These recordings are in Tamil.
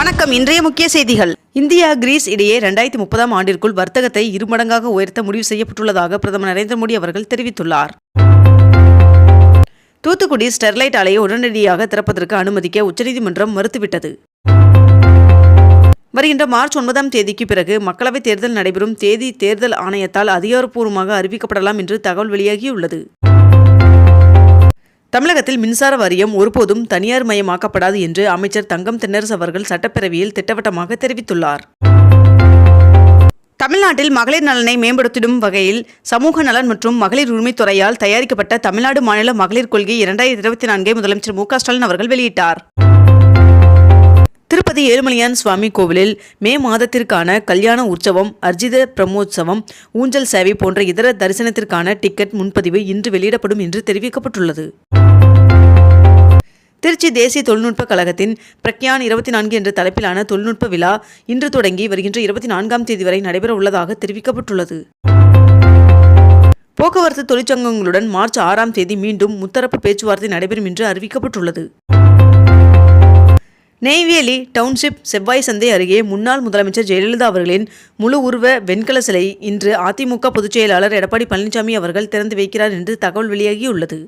வணக்கம். இன்றைய முக்கிய செய்திகள். இந்தியா கிரீஸ் இடையே ரெண்டாயிரத்தி முப்பதாம் ஆண்டிற்குள் வர்த்தகத்தை இருமடங்காக உயர்த்த முடிவு செய்யப்பட்டுள்ளதாக பிரதமர் நரேந்திர மோடி அவர்கள் தெரிவித்துள்ளார். தூத்துக்குடி ஸ்டெர்லைட் ஆலையை உடனடியாக திறப்பதற்கு அனுமதிக்க உச்சநீதிமன்றம் மறுத்துவிட்டது. வருகின்ற மார்ச் ஒன்பதாம் தேதிக்கு பிறகு மக்களவைத் தேர்தல் நடைபெறும் தேதி தேர்தல் ஆணையத்தால் அதிகாரப்பூர்வமாக அறிவிக்கப்படலாம் என்று தகவல் வெளியாகியுள்ளது. தமிழகத்தில் மின்சார வாரியம் ஒருபோதும் தனியார் மயமாக்கப்படாது என்று அமைச்சர் தங்கம் தென்னரசு அவர்கள் சட்டப்பேரவையில் திட்டவட்டமாக தெரிவித்துள்ளார். தமிழ்நாட்டில் மகளிர் நலனை மேம்படுத்திடும் வகையில் சமூக நலன் மற்றும் மகளிர் உரிமைத்துறையால் தயாரிக்கப்பட்ட தமிழ்நாடு மாநில மகளிர் கொள்கை இரண்டாயிரத்தி இருபத்தி நான்கை முதலமைச்சர் மு க ஸ்டாலின் அவர்கள் வெளியிட்டார். திருப்பதி ஏழுமலையான் சுவாமி கோவிலில் மே மாதத்திற்கான கல்யாண உற்சவம் அர்ஜித பிரம்மோற்சவம் ஊஞ்சல் சேவை போன்ற இதர தரிசனத்திற்கான டிக்கெட் முன்பதிவு இன்று வெளியிடப்படும் என்று தெரிவிக்கப்பட்டுள்ளது. திருச்சி தேசிய தொழில்நுட்ப கழகத்தின் பிரக்யான் இருபத்தி நான்கு என்ற தலைப்பிலான தொழில்நுட்ப விழா இன்று தொடங்கி வருகின்ற இருபத்தி நான்காம் தேதி வரை நடைபெற உள்ளதாக தெரிவிக்கப்பட்டுள்ளது. போக்குவரத்து தொழிற்சங்கங்களுடன் மார்ச் ஆறாம் தேதி மீண்டும் முத்தரப்பு பேச்சுவார்த்தை நடைபெறும் என்று அறிவிக்கப்பட்டுள்ளது. நெய்வேலி டவுன்ஷிப் செவ்வாய் சந்தை அருகே முன்னாள் முதலமைச்சர் ஜெயலலிதா அவர்களின் முழு உருவ வெண்கல சிலை இன்று அதிமுக பொதுச் செயலாளர் எடப்பாடி பழனிசாமி அவர்கள் திறந்து வைக்கிறார் என்று தகவல் வெளியாகியுள்ளது.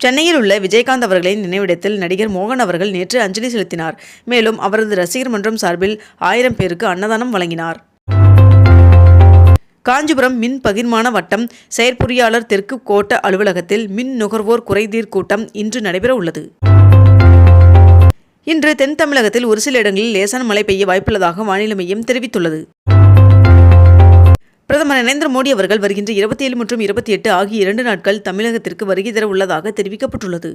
சென்னையில் உள்ள விஜயகாந்த் அவர்களின் நினைவிடத்தில் நடிகர் மோகன் அவர்கள் நேற்று அஞ்சலி செலுத்தினார். மேலும் அவரது ரசிகர் மன்றம் சார்பில் ஆயிரம் பேருக்கு அன்னதானம் வழங்கினார். காஞ்சிபுரம் மின் பகிர்மான வட்டம் செயற்பொறியாளர் தெற்கு கோட்ட அலுவலகத்தில் மின் நுகர்வோர் குறைதீர் கூட்டம் இன்று நடைபெற உள்ளது இன்று தென் தமிழகத்தில் ஒரு சில இடங்களில் லேசான மழை பெய்ய வாய்ப்புள்ளதாக வானிலை மையம் தெரிவித்துள்ளது. பிரதமர் நரேந்திர மோடி அவர்கள் வருகின்ற இருபத்தி ஏழு மற்றும் இருபத்தி எட்டு ஆகிய இரண்டு நாட்கள் தமிழகத்திற்கு வருகை தர உள்ளதாக தெரிவிக்கப்பட்டுள்ளது.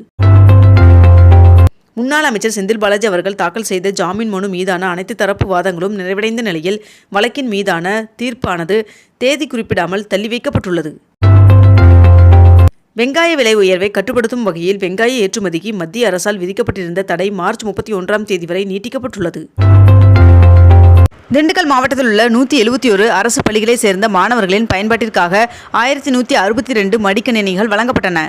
முன்னாள் அமைச்சர் செந்தில் பாலாஜி அவர்கள் தாக்கல் செய்த ஜாமீன் மனு மீதான அனைத்து தரப்பு வாதங்களும் நிறைவடைந்த நிலையில் வழக்கின் மீதான தீர்ப்பானது தேதி குறிப்பிடாமல் தள்ளி வைக்கப்பட்டுள்ளது. வெங்காய விலை உயர்வை கட்டுப்படுத்தும் வகையில் வெங்காய ஏற்றுமதிக்கு மத்திய அரசால் விதிக்கப்பட்டிருந்த தடை மார்ச் முப்பத்தி ஒன்றாம் தேதி வரை நீட்டிக்கப்பட்டுள்ளது. திண்டுக்கல் மாவட்டத்தில் உள்ள நூற்றி எழுபத்தி ஒரு அரசு பள்ளிகளைச் சேர்ந்த மாணவர்களின் பயன்பாட்டிற்காக ஆயிரத்தி நூற்றி அறுபத்தி ரெண்டு மடிக்கணினிகள் வழங்கப்பட்டன.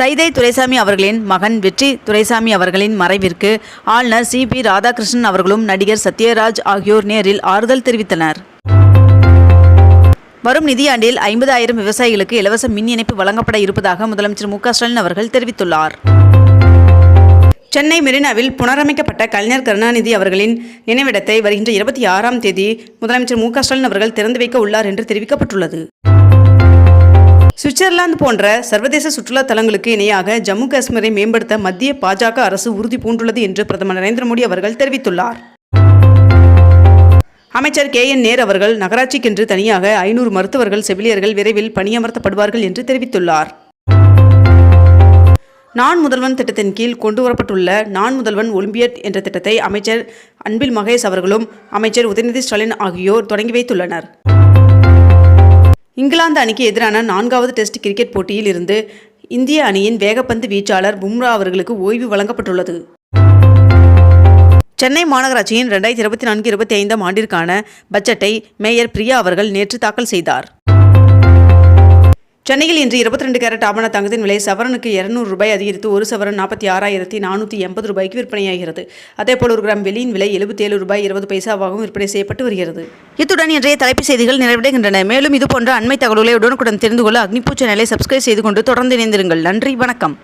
சைதை துரைசாமி அவர்களின் மகன் வெற்றி துரைசாமி அவர்களின் மறைவிற்கு ஆளுநர் சி பி ராதாகிருஷ்ணன் அவர்களும் நடிகர் சத்யராஜ் ஆகியோர் நேரில் ஆறுதல் தெரிவித்தனர். வரும் நிதியாண்டில் ஐம்பதாயிரம் விவசாயிகளுக்கு இலவச மின் இணைப்பு வழங்கப்பட இருப்பதாக முதலமைச்சர் மு ஸ்டாலின் அவர்கள் தெரிவித்துள்ளார். சென்னை மெரினாவில் புனரமைக்கப்பட்ட கலைஞர் கருணாநிதி அவர்களின் நினைவிடத்தை வருகின்ற இருபத்தி ஆறாம் தேதி முதலமைச்சர் மு ஸ்டாலின் அவர்கள் திறந்து வைக்க உள்ளார் என்று தெரிவிக்கப்பட்டுள்ளது. சுவிட்சர்லாந்து போன்ற சர்வதேச சுற்றுலா தலங்களுக்கு இணையாக ஜம்மு காஷ்மீரை மேம்படுத்த மத்திய பாஜக அரசு உறுதி பூண்டுள்ளது என்று பிரதமர் நரேந்திர மோடி அவர்கள் தெரிவித்துள்ளார். அமைச்சர் கே என் நேர் அவர்கள் நகராட்சிக்கென்று தனியாக ஐநூறு மருத்துவர்கள் செவிலியர்கள் விரைவில் பணியமர்த்தப்படுவார்கள் என்று தெரிவித்துள்ளார். நான் முதல்வன் திட்டத்தின் கீழ் கொண்டுவரப்பட்டுள்ள நான் முதல்வன் ஒலிம்பியட் என்ற திட்டத்தை அமைச்சர் அன்பில் மகேஷ் அவர்களும் அமைச்சர் உதயநிதி ஸ்டாலின் ஆகியோர் தொடங்கி வைத்துள்ளனர். இங்கிலாந்து அணிக்கு எதிரான நான்காவது டெஸ்ட் கிரிக்கெட் போட்டியில் இருந்து இந்திய அணியின் வேகப்பந்து வீச்சாளர் பும்ரா அவர்களுக்கு ஓய்வு வழங்கப்பட்டுள்ளது. சென்னை மாநகராட்சியின் ரெண்டாயிரத்தி இருபத்தி நான்கு இருபத்தி ஐந்தாம் ஆண்டிற்கான பட்ஜெட்டை மேயர் பிரியா அவர்கள் நேற்று தாக்கல் செய்தார். சென்னையில் இன்று இருபத்தி ரெண்டு கேரட் ஆபண தங்கத்தின் விலை சவரனுக்கு இருநூறு ரூபாய் அதிகரித்து ஒரு சவரன் நாற்பத்தி ஆறாயிரத்தி நானூற்றி எண்பது ரூபாய்க்கு விற்பனையாகிறது. அதேபோல் ஒரு கிராம் வெளியின் விலை எழுபத்தேழு ரூபாய் இருபது பைசாவாகவும் விற்பனை செய்யப்பட்டு வருகிறது. இத்துடன் இன்றைய தலைப்புச் செய்திகள் நிறைவடைகின்றன. மேலும் இதுபோன்ற அண்மை தகவல்களை உடனுக்குடன் தெரிந்து கொள்ள அக்னிபூ சேனலை சப்ஸ்கிரைப் செய்து கொண்டு தொடர்ந்து இணைந்திருங்கள். நன்றி வணக்கம்.